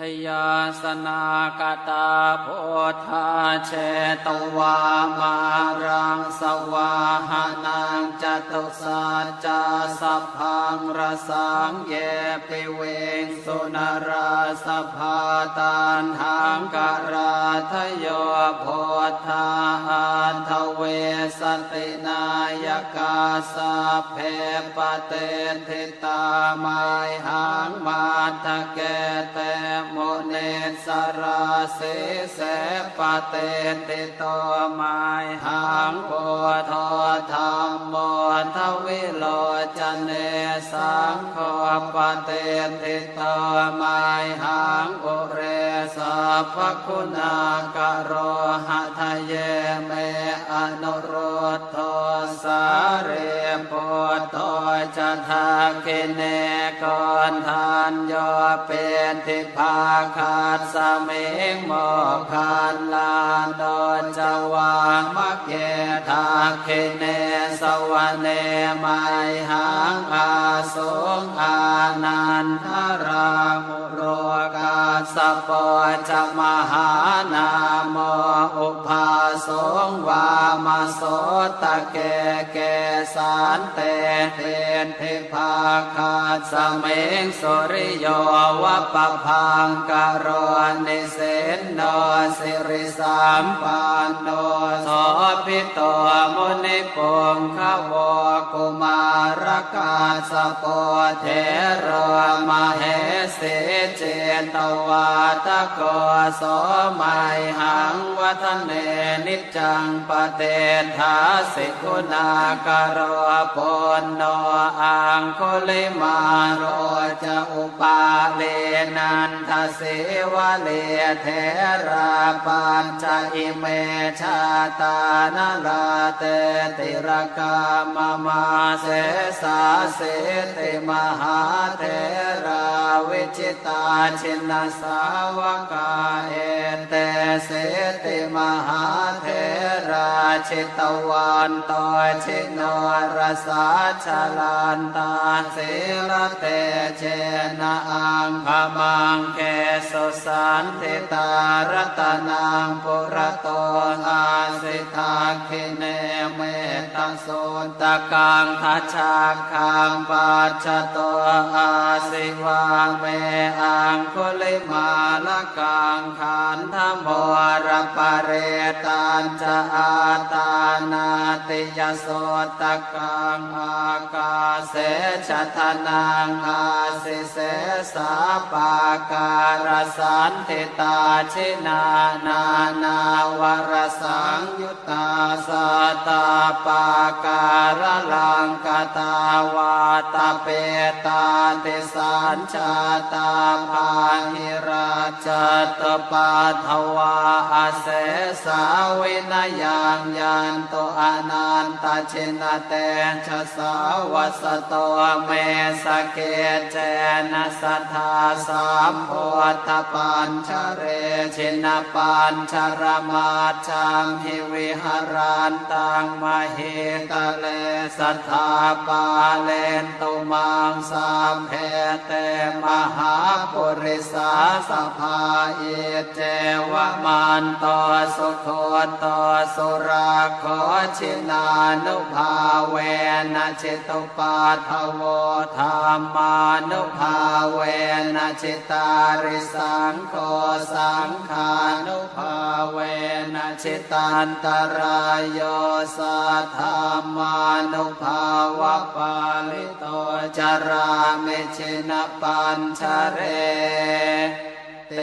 ชยาสนากตาโพธาเชตวามารังสวาหานัง จตุสัจจะสัพพังรสังเยปิเวงสุนราสภาตันหังกราทโยโพธาอันทเวสตินายกาสาเพปเตทิตาไมหังมาทะเกเตโมเนสราเสเสปเตติโตไมหังโพธธรรมโมทวิโลจเนสังโฆปเตติโตไมหังอุเรสัพพคุณากโร เนกอนทานโยเป็นทิภาคาสสมิงโมคันลานโดนจวางมักเกทาคิเนสวเนไมหังอาสงอานันทรามุโรกาสปอจะมหานา โมอุปาสงวามาโสตะเกเกสานเตเทนเทภาคาสเมงสุริโยวะปะพังกโรนิเสนโนสิริสามปันโนโสพิโตมุนิปงขวกุมารกาสปเทรมาเหสิเจตวาตะโกโสมัยหังวัฒเนนิจังปะเตถาสิกุณากโรปนโนอังคุลิมาโรจะอุปาเลนันทเสวะเลเทราปัญจอิเมชาตานลาเตติรกามมาเสสาเสติมหาเทราวิจิตาชินสาวกาเอเต เสติมหาเทราชิตวันตชิโนรสาชลานตาเสรเตเจนะอังคมังเกสุสันเทตารตนังปุระโตอาสิทาคิเนเม ตโสตะกังทัชชาคังปัจจโตอาสิวาเมอังคุลิมาละกังขันธโมรปะเรตันจะอาตานาติยโสตะกังอากาเสชะทนังอาสิเสสาปาการสันติตาชินานานาวรสังยุตตาสตาปาการลังกตาวาตาเปตาติสันชาตาภาหิราชตปาทวาอาเสสาวินยังยันโตอนา นตชินเตชะสาวัสโตเมสเกเจนะสัทธาสามโพธปัญชเรชินปัญชรมาจังหิวิหารันตังมเหตเลสัทธาปาเลนตุมังสามเพเตมหาปุริสาสภาเอเจวมันตสุโคตสุราโคชินานุภาเวนะจิตุปาทโวธรรมานุภาเวนะจิตาริสังโฆสังขานุภาเวนะจิตันตรายโยสัทธามานุภาวะปาลิโตจารามิชินปัญชเรเต